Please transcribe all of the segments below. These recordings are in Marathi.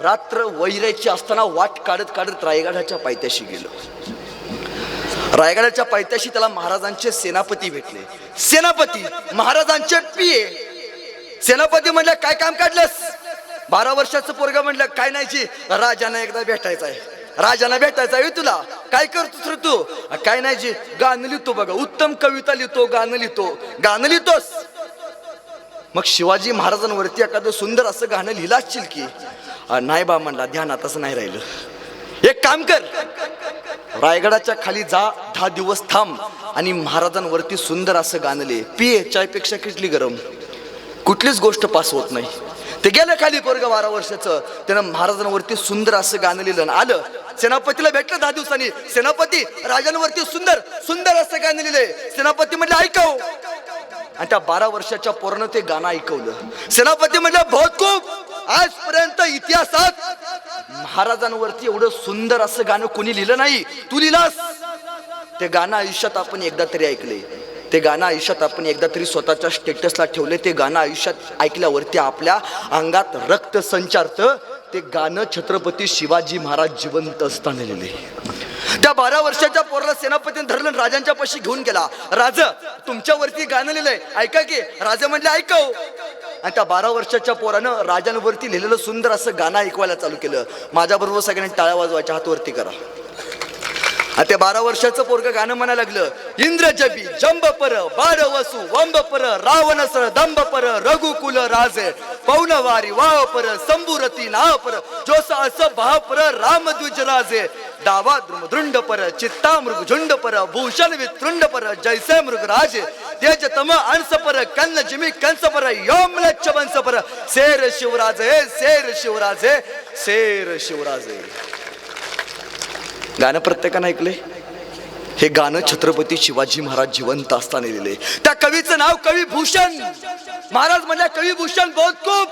रात्र वैरायची असताना वाट काढत काढत रायगडाच्या पायथ्याशी गेलो. रायगडाच्या पायथ्याशी त्याला महाराजांचे सेनापती भेटले. सेनापती महाराजांचे पिये सेनापती म्हणलं काय काम काढलंस? बारा वर्षाचं पोरग म्हणलं काय नाही जी राजांना एकदा भेटायचं आहे. राजांना भेटायचं आहे तुला. काय करतोस रे तू? काय नाही जी गाणं लिहितो बघा. उत्तम कविता लिहितो गाणं लिहितो. गाणं लिहितोस. मग शिवाजी महाराजांवरती एखादं सुंदर असं गाणं लिहिलं असशील की नाही बा म्हणला ध्यानात असं नाही राहिलं. एक काम कर. रायगडाच्या खाली जा दहा दिवस थांब आणि महाराजांवरती सुंदर असं गाणले लिहि पिये चायपेक्षा किटली गरम. कुठलीच गोष्ट पास होत नाही. ते गेलं खाली पोरग बारा वर्षाचं. त्यानं महाराजांवरती सुंदर असं गाणं लिहिलं आलं. सेनापतीला भेटलं दहा दिवसांनी. सेनापती राजांवरती सुंदर सुंदर असं गाणं लिहिलंय. सेनापती म्हटलं ऐकव. आणि त्या बारा वर्षाच्या पोरानं ते गाणं ऐकवलं. सेनापती म्हटलं बहुत खूप. आजपर्यंत इतिहासात महाराजांवरती एवढं सुंदर असं गाणं कोणी लिहिलं नाही. तू लिहिलास? ते गाणं आयुष्यात आपण एकदा तरी ऐकले ते गाणं आयुष्यात आपण एकदा तरी स्वतःच्या स्टेटसला ठेवले ते गाणं आयुष्यात ऐकल्यावरती आपल्या अंगात रक्त संचारतं. ते गाणं छत्रपती शिवाजी महाराज जिवंत असताना लिहिले त्या बारा वर्षाच्या पोराला सेनापतीने धरलं राजांच्या पाशी घेऊन गेला. राज तुमच्यावरती गाणं लिहिलंय. ऐका की राजा म्हणले ऐकव. आणि त्या बारा वर्षाच्या पोरानं राजांवरती लिहिलेलं सुंदर असं गाणं ऐकवायला चालू केलं. माझ्याबरोबर सगळ्यांनी टाळ्या वाजवायच्या हातवरती करा. आणि ते बारा वर्षाचं पोरग गाणं म्हणायला लागलं इंद्रजबी जंब पर बार वसु वंब पर रावण सर दंब पर रघुकुल राजे पौनवारी वाव पर संभुरती नाव पर जोस अस भाव पर रामद्विज राजे डावा दृंड पर चित्ता मृग झुंड पर भूषण वितृंड पर जैसे मृग राजे तेज तम अंस पर कन्न जिमी कंस पर योमलच्छ वंश पर शेर शिवराजे शेर शिवराजे शेर शिवराजे। गाणं प्रत्येकानं ऐकले हे गाणं छत्रपती शिवाजी महाराज जिवंत असताना लिहिले त्या कवीचं नाव कवी भूषण. महाराज म्हणजे कवी भूषण बहुत खूप.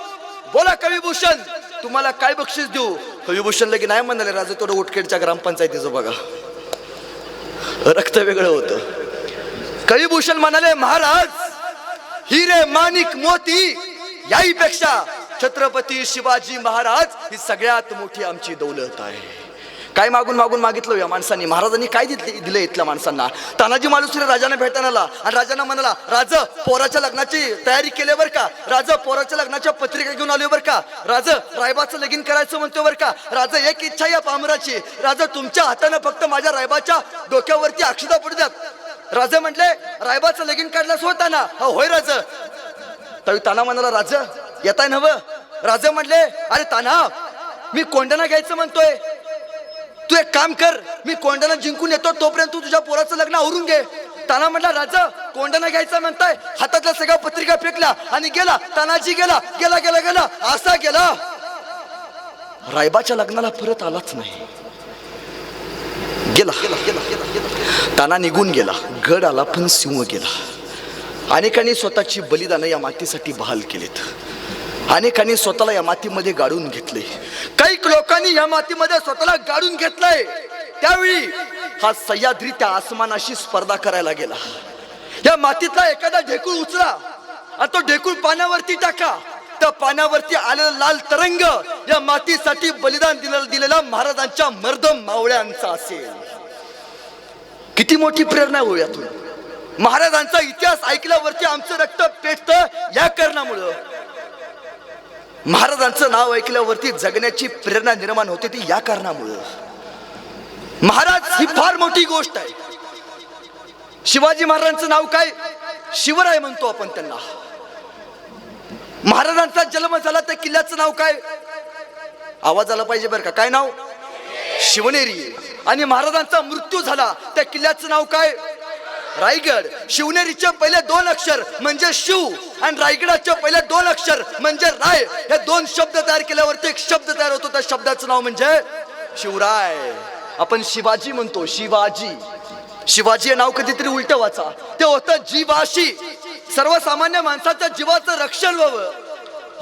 बोला कवी भूषण तुम्हाला काय बक्षीस देऊ? विभूषण लगे नाही म्हणाले राजा थोडं उटखेडच्या ग्रामपंचायतीचं बघा. रक्त वेगळं होतं. कविभूषण म्हणाले महाराज हिरे माणिक मोती याहीपेक्षा छत्रपती शिवाजी महाराज ही सगळ्यात मोठी आमची दौलत आहे. काय मागून मागून मागितलं या माणसांनी? महाराजांनी काय दिले दिलं इथल्या माणसांना? तानाजी मालुसरे राजांना भेटायला आला. आणि राजांना म्हणाला राज पोराच्या लग्नाची तयारी केली बरं का? राज पोराच्या लग्नाच्या पत्रिका घेऊन आलो बरं का? राज रायबाचं लगीन करायचं म्हणतोय बरं का? राज एक इच्छा या पामराची राजा तुमच्या हातानं फक्त माझ्या रायबाच्या डोक्यावरती अक्षता पडू द्यात. राजा म्हटले रायबाचं लगीन काढल्यास होताना "हो, होय राज. तरी ताना म्हणाला राज येताय नव राज म्हटले अरे ताना मी कोंडना घ्यायचं म्हणतोय. तू एक काम कर मी कोंडाना जिंकून येतो तोपर्यंत तू तुझ्या पोराचं लग्न आवरून घे. ताना म्हटला राजा कोंडाना घ्यायचा म्हणताय हातातल्या सगळ्या पत्रिका फेकल्या आणि गेला तानाजी गेला गेला गेला गेला असा गेला. रायबाच्या लग्नाला परत आलाच नाही. गेला गेला गेला गेला गेला. ताना निघून गेला गड आला पण सिंह गेला. अनेकांनी स्वतःची बलिदानं या मातीसाठी बहाल केलीत. अनेकांनी स्वतःला या मातीमध्ये गाडून घेतले. काही लोकांनी या मातीमध्ये स्वतःला गाडून घेतलंय. त्यावेळी हा सह्याद्री त्या आसमानाशी स्पर्धा करायला गेला. या मातीतला एखादा ढेकूळ उचला आणि तो ढेकूळ पाण्यावरती टाका. त्या पाण्यावरती आलेला लाल तरंग या मातीसाठी बलिदान दिलेला दिलेला महाराजांच्या मर्दम मावळ्यांचा असेल. किती मोठी प्रेरणा होऊया यातून. महाराजांचा इतिहास ऐकल्यावरती आमचं रक्त पेटत या कारणामुळं. महाराजांचं नाव ऐकल्यावरती जगण्याची प्रेरणा निर्माण होते ती या कारणामुळं. महाराज ही फार मोठी गोष्ट आहे. शिवाजी महाराजांचं नाव काय? शिवराय म्हणतो आपण त्यांना. महाराजांचा जन्म झाला त्या किल्ल्याचं नाव काय? आवाज आला पाहिजे बरं का? काय नाव? शिवनेरी. आणि महाराजांचा मृत्यू झाला त्या किल्ल्याचं नाव काय? रायगड शिवनेरीच्या पहिले दोन अक्षर म्हणजे शिव आणि रायगडाच्या पहिले दोन अक्षर म्हणजे राय. हे दोन शब्द तयार केल्यावरती एक शब्द तयार होतो. त्या शब्दाचं नाव म्हणजे शिवराय. आपण शिवाजी म्हणतो. शिवाजी. शिवाजी हे नाव कधीतरी उलट वाचा. ते होतं जीवाशी. सर्वसामान्य माणसाच्या जीवाचं रक्षण व्हावं.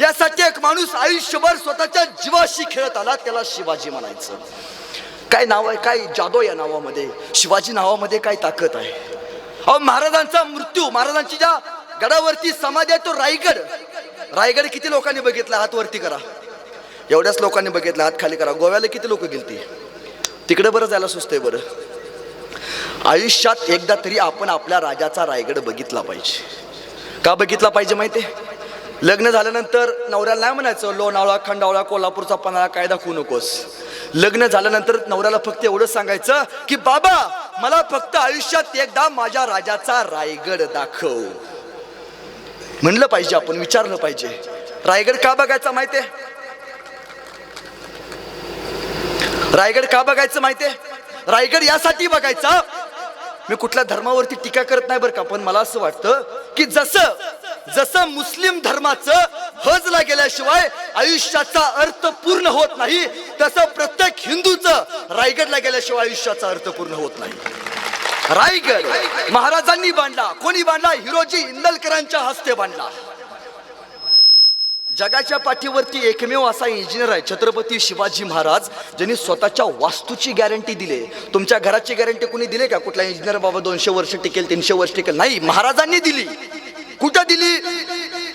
यासाठी एक माणूस आयुष्यभर स्वतःच्या जीवाशी खेळत आला. त्याला शिवाजी म्हणायचं. काय नाव आहे? काय जादो या नावामध्ये? शिवाजी नावामध्ये काय ताकद आहे? अहो महाराजांचा मृत्यू महाराजांची ज्या गडावरती समाधी आहे तो रायगड. रायगड किती लोकांनी बघितला? हात वरती करा. एवढ्याच लोकांनी बघितलं हात खाली करा. गोव्याला किती लोक गेलती? तिकडे बरं जायला सुचतंय बरं. आयुष्यात एकदा तरी आपण आपल्या राजाचा रायगड बघितला पाहिजे. का बघितला पाहिजे माहिती लग्न झाल्यानंतर नवऱ्याला नाही म्हणायचं लोणावळा खंडावळा कोल्हापूरचा पन्हाळा काय दाखवू नकोस. लग्न झाल्यानंतर नवऱ्याला फक्त एवढंच सांगायचं की बाबा मला फक्त आयुष्यात एकदा माझ्या राजाचा रायगड दाखव. म्हणलं पाहिजे आपण विचारलं पाहिजे. रायगड का बघायचा माहितीये? रायगड का बघायचं माहितीये? रायगड यासाठी बघायचा. मी कुठल्या धर्मावरती टीका करत नाही बरं का पण मला असं वाटतं की जसं जसं मुस्लिम धर्माचं हजला गेल्याशिवाय आयुष्याचा अर्थ पूर्ण होत नाही तसं प्रत्येक हिंदूचं रायगडला गेल्याशिवाय आयुष्याचा अर्थ पूर्ण होत नाही. रायगड महाराजांनी बांधला. कोणी बांधला? हिरोजी इंदलकरांच्या हस्ते बांधला. जगाच्या पाठीवरती एकमेव असा इंजिनियर आहे छत्रपती शिवाजी महाराज ज्यांनी स्वतःच्या वास्तूची गॅरंटी दिली. तुमच्या घराची गॅरंटी कोणी दिली का? कुठला इंजिनियर बाबा दोनशे वर्ष टिकेल तीनशे वर्ष टिकेल? नाही महाराजांनी दिली. कुठं दिली?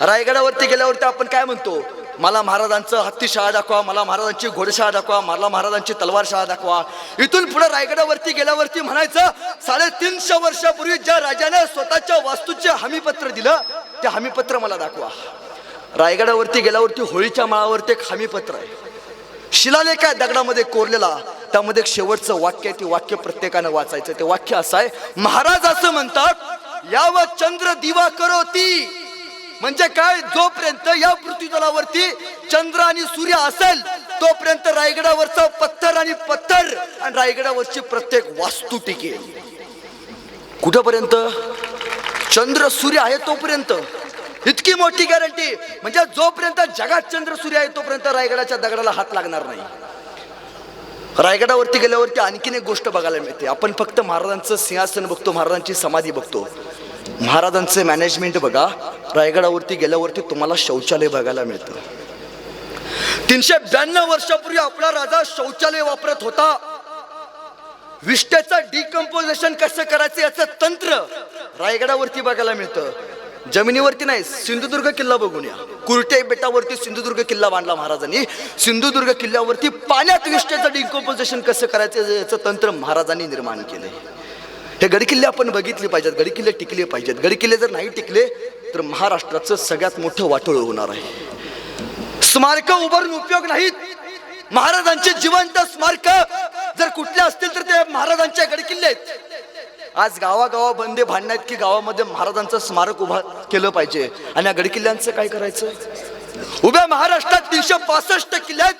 रायगडावरती गेल्यावरती आपण काय म्हणतो? मला महाराजांचं हत्ती शाळा दाखवा मला महाराजांची घोडशाळा दाखवा मला महाराजांची तलवार शाळा दाखवा. इथून पुढे रायगडावरती गेल्यावरती म्हणायचं साडेतीनशे वर्षापूर्वी ज्या राजाने स्वतःच्या वास्तूचे हमीपत्र दिलं ते हमीपत्र मला दाखवा. रायगडावरती गेल्यावरती होळीच्या माळावरती एक हमीपत्र आहे. शिलालेख आहे दगडामध्ये कोरलेला. त्यामध्ये एक शेवटचं वाक्य आहे ते वाक्य प्रत्येकानं वाचायचं. ते वाक्य असं आहे महाराज असं म्हणतात याव चंद्र दिवा करोती म्हणजे काय? जोपर्यंत या पृथ्वीतलावरती चंद्र आणि सूर्य असेल तोपर्यंत रायगडावरचा पत्थर आणि पत्थर आणि रायगडावरची प्रत्येक वास्तू टिकेल. कुठपर्यंत? चंद्र सूर्य आहे तोपर्यंत. इतकी मोठी गॅरंटी म्हणजे जोपर्यंत जगात चंद्र सूर्य आहे तोपर्यंत रायगडाच्या दगडाला हात लागणार नाही. रायगडावरती गेल्यावरती आणखीन एक गोष्ट बघायला मिळते. आपण फक्त महाराजांचं सिंहासन बघतो महाराजांची समाधी बघतो. महाराजांचं मॅनेजमेंट बघा. रायगडावरती गेल्यावरती तुम्हाला शौचालय बघायला मिळतं. तीनशे ब्याण्णव वर्षापूर्वी आपला राजा शौचालय वापरत होता. विष्ट्याचं डिकम्पोजेशन कसं करायचं याचं तंत्र रायगडावरती बघायला मिळतं. जमिनीवरती नाही सिंधुदुर्ग किल्ला बघून या. कुर्टे बेटावरती सिंधुदुर्ग किल्ला बांधला महाराजांनी. सिंधुदुर्ग किल्ल्यावरती पाण्यात विष्ठेचं डिकोपोजेशन कसं करायचं याचं तंत्र महाराजांनी निर्माण केलं हे गडकिल्ले आपण बघितले पाहिजेत गडकिल्ले टिकले पाहिजेत. गडकिल्ले जर नाही टिकले तर महाराष्ट्राचं सगळ्यात मोठं वाटोळ होणार आहे. स्मारक उभारून उपयोग नाहीत. महाराजांचे जिवंत स्मारक जर कुठले असतील तर ते महाराजांच्या गडकिल्ले आहेत. आज गावागावा बंदे भांडण्यात की गावामध्ये महाराजांचं स्मारक उभा केलं पाहिजे. आणि या गडकिल्ल्यांचं काय करायचं? उभ्या महाराष्ट्रात तीनशे पासष्ट किल्ले आहेत.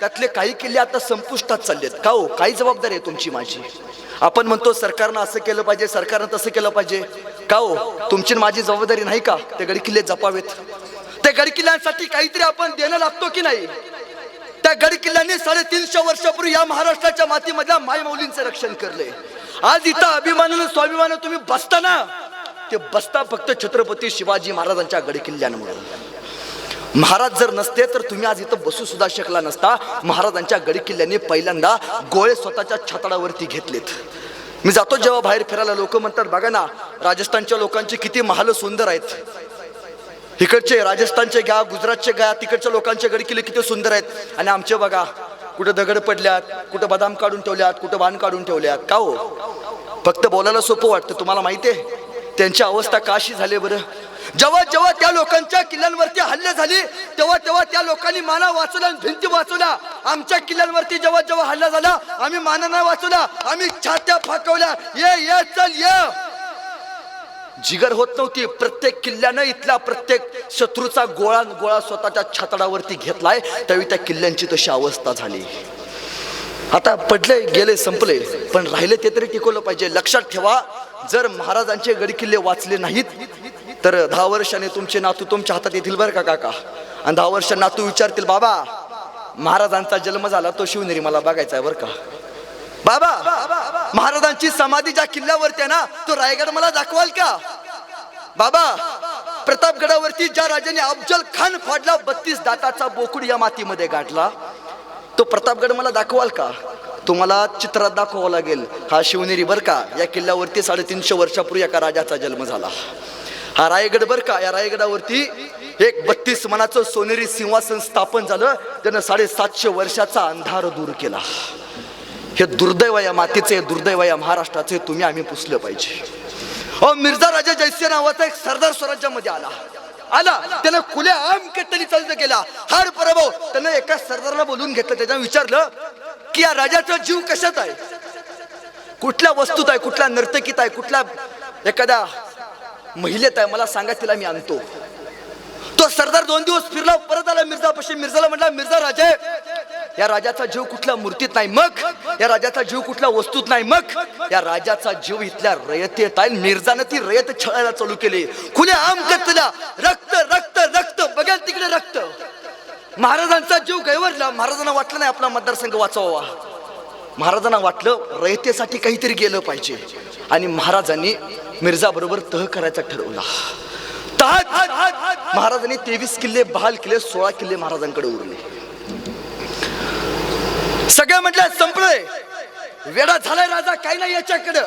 त्यातले काही किल्ले आता संपुष्टात चाललेत. का हो? काही जबाबदारी आहे तुमची माझी? आपण म्हणतो सरकारनं असं केलं पाहिजे सरकारनं तसं केलं पाहिजे. का हो? तुमची माझी जबाबदारी नाही का? ते गडकिल्ले जपावेत. त्या गडकिल्ल्यांसाठी काहीतरी आपण देणं लागतो की नाही? त्या गडकिल्ल्यांनी साडेतीनशे वर्षापूर्वी या महाराष्ट्राच्या मातीमधल्या मायमौलींचं रक्षण करले आज इथं अभिमानानं स्वाभिमानानं तुम्ही बसता ना ते बसता फक्त छत्रपती शिवाजी महाराजांच्या गडकिल्ल्यांमुळे. महाराज जर नसते तर तुम्ही आज इथं बसू सुद्धा शकला नसता. महाराजांच्या गडकिल्ल्याने पहिल्यांदा गोळे स्वतःच्या छताडावरती घेतलेत. मी जातो जेव्हा बाहेर फिरायला. लोक म्हणतात बघा ना राजस्थानच्या लोकांची किती महाल सुंदर आहेत. इकडचे राजस्थानचे घ्या गुजरातचे घ्या तिकडच्या लोकांचे गडकिल्ले किती सुंदर आहेत. आणि आमचे बघा कुठं दगड पडल्यात कुठं बदाम काढून ठेवल्यात कुठं वाण काढून ठेवल्यात. का हो? फक्त बोलायला सोपं वाटतं तुम्हाला माहिती आहे त्यांची अवस्था काशी झाली बरं. जेव्हा जेव्हा त्या लोकांच्या किल्ल्यांवरती हल्ले झाले तेव्हा तेव्हा त्या लोकांनी माना वाचवला भिंती वाचवल्या आमच्या किल्ल्यांवरती जेव्हा जेव्हा हल्ला झाला आम्ही माना नाही वाचवल्या आम्ही छात्या फाकवल्या. ये ये चल ये. जिगर होत नव्हती. प्रत्येक किल्ल्यानं इथल्या प्रत्येक शत्रूचा गोळा गोळा स्वतःच्या छातडावरती घेतलाय. त्यावेळी त्या किल्ल्यांची तशी अवस्था झाली. आता पडले गेले संपले. पण राहिले ते तरी टिकवलं पाहिजे. लक्षात ठेवा जर महाराजांचे गडकिल्ले वाचले नाहीत तर दहा वर्षाने तुमचे नातू तुमच्या हातात येतील बरं का काका? आणि दहा वर्ष नातू विचारतील बाबा महाराजांचा जन्म झाला तो शिवनेरी मला बघायचा आहे बरं का? बाबा महाराजांची समाधी ज्या किल्ल्यावरती आहे ना तो रायगड मला दाखवाल का? बाबा प्रतापगडावरती ज्या राजाने अफजल खान फाडला बत्तीस दाताचा बोकुड या मातीमध्ये गाठला तो प्रतापगड मला दाखवाल का? तुम्हाला चित्रात दाखवावं लागेल. हा शिवनेरी बर का? या किल्ल्यावरती साडेतीनशे वर्षापूर्वी एका राजाचा जन्म झाला. हा रायगड बर का? या रायगडावरती एक बत्तीस मनाचं सोनेरी सिंहासन स्थापन झालं. त्यानं साडेसातशे वर्षाचा अंधार दूर केला. हे दुर्दैव या मातीचे हे दुर्दैव या महाराष्ट्राचे तुम्ही आम्ही पुसलं पाहिजे. अहो मिर्झा राजा जैसे नावाचा एक सरदार स्वराज्यामध्ये आला. आला. त्यानं खुल्या आम कत्तली चालत गेला हार पराभव. त्यानं एका सरदारला बोलून घेतलं. त्याच्या विचारलं की या राजाचा जीव कशात आहे? कुठल्या वस्तूत आहे? कुठल्या नर्तकीत आहे? कुठल्या एखाद्या महिलेत आहे? मला सांगा तिला मी आणतो. तो सरदार दोन दिवस फिरला. परत आला मिर्झापाशी. मिर्झाला म्हटला मिर्झा राजा या राजाचा जीव कुठल्या मूर्तीत नाही मग? या राजाचा जीव कुठल्या वस्तूत नाही मग? या राजाचा जीव इथल्या रयतेत आहे. मिर्झानं ती रयत छळायला चालू केली. खुल्या आम रक्त रक्त रक्त. बघा तिकडे रक्त. महाराजांचा जीव गैवरला. महाराजांना वाटलं नाही आपला मतदारसंघ वाचवावा. महाराजांना वाटलं रयतेसाठी काहीतरी गेलं पाहिजे. आणि महाराजांनी मिर्झा बरोबर तह करायचा ठरवला. महाराजांनी तेवीस किल्ले बहाल किल्ले सोळा किल्ले महाराजांकडे उरले. सगळं म्हटलं संपलंय. वेडा झालाय राजा काही नाही याच्याकडं.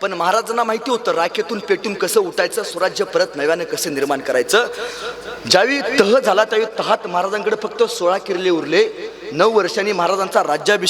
पण महाराजांना माहिती होतं राखेतून पेटून कसं उठायचं स्वराज्य परत नव्यानं कसं निर्माण करायचं. ज्यावेळी तह झाला त्यावेळी तहात महाराजांकडे फक्त सोळा किल्ले उरले. नऊ वर्षांनी महाराजांचा राज्याभिषेक